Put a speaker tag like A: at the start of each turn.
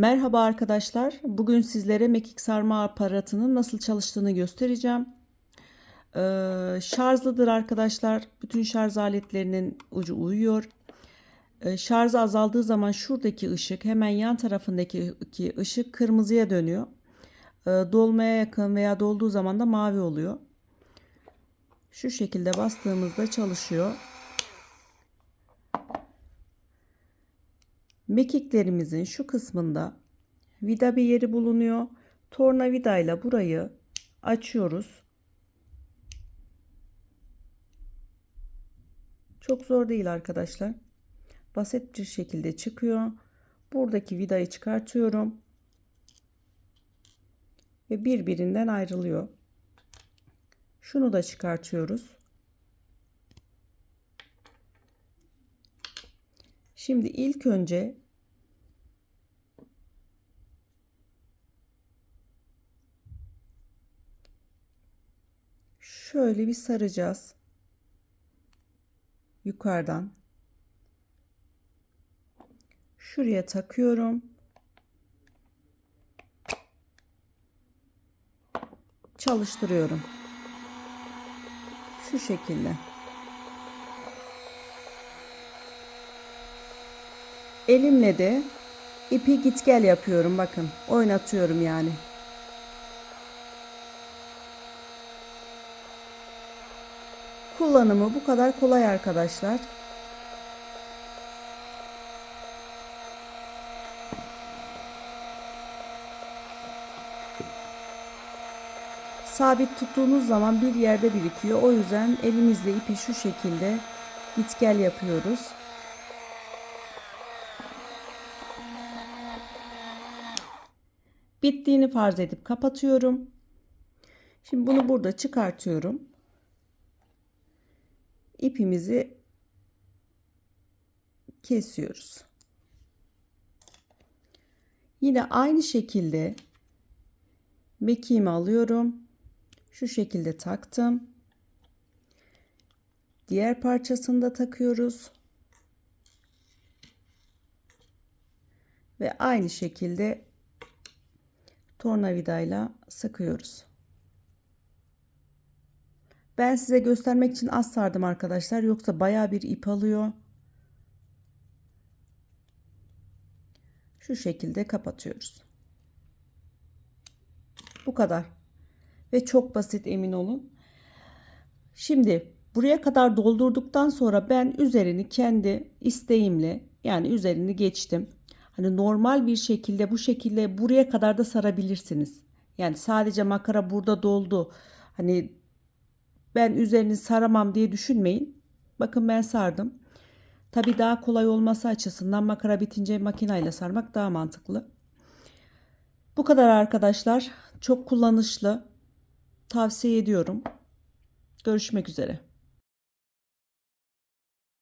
A: Merhaba arkadaşlar. Bugün sizlere mekik sarma aparatının nasıl çalıştığını göstereceğim. Ee, şarjlıdır arkadaşlar. Bütün şarj aletlerinin ucu uyuyor. Ee, şarjı azaldığı zaman şuradaki ışık hemen yan tarafındaki ışık kırmızıya dönüyor. Ee, dolmaya yakın veya dolduğu zaman da mavi oluyor. Şu şekilde bastığımızda çalışıyor. Mekiklerimizin şu kısmında vida bir yeri bulunuyor. Tornavida ile burayı açıyoruz. Çok zor değil arkadaşlar. Basit bir şekilde çıkıyor. Buradaki vidayı çıkartıyorum. Ve birbirinden ayrılıyor. Şunu da çıkartıyoruz. Şimdi ilk önce şöyle bir saracağız. Yukarıdan. Şuraya takıyorum. Çalıştırıyorum. Şu şekilde. Elimle de ipi git gel yapıyorum bakın. Oynatıyorum yani. Kullanımı bu kadar kolay arkadaşlar. Sabit tuttuğunuz zaman bir yerde birikiyor. O yüzden elimizle ipi şu şekilde git gel yapıyoruz. Bittiğini farz edip kapatıyorum. Şimdi bunu burada çıkartıyorum. İpimizi kesiyoruz. Yine aynı şekilde mekiğimi alıyorum. Şu şekilde taktım. Diğer parçasını da takıyoruz. Ve aynı şekilde tornavidayla sıkıyoruz. Ben size göstermek için az sardım arkadaşlar. Yoksa baya bir ip alıyor. Şu şekilde kapatıyoruz. Bu kadar. Ve çok basit emin olun. Şimdi buraya kadar doldurduktan sonra ben üzerini kendi isteğimle yani üzerini geçtim. Hani normal bir şekilde bu şekilde buraya kadar da sarabilirsiniz. Yani sadece makara burada doldu. Hani ben üzerini saramam diye düşünmeyin. Bakın ben sardım. Tabi daha kolay olması açısından makara bitince makinayla sarmak daha mantıklı. Bu kadar arkadaşlar. Çok kullanışlı. Tavsiye ediyorum. Görüşmek üzere.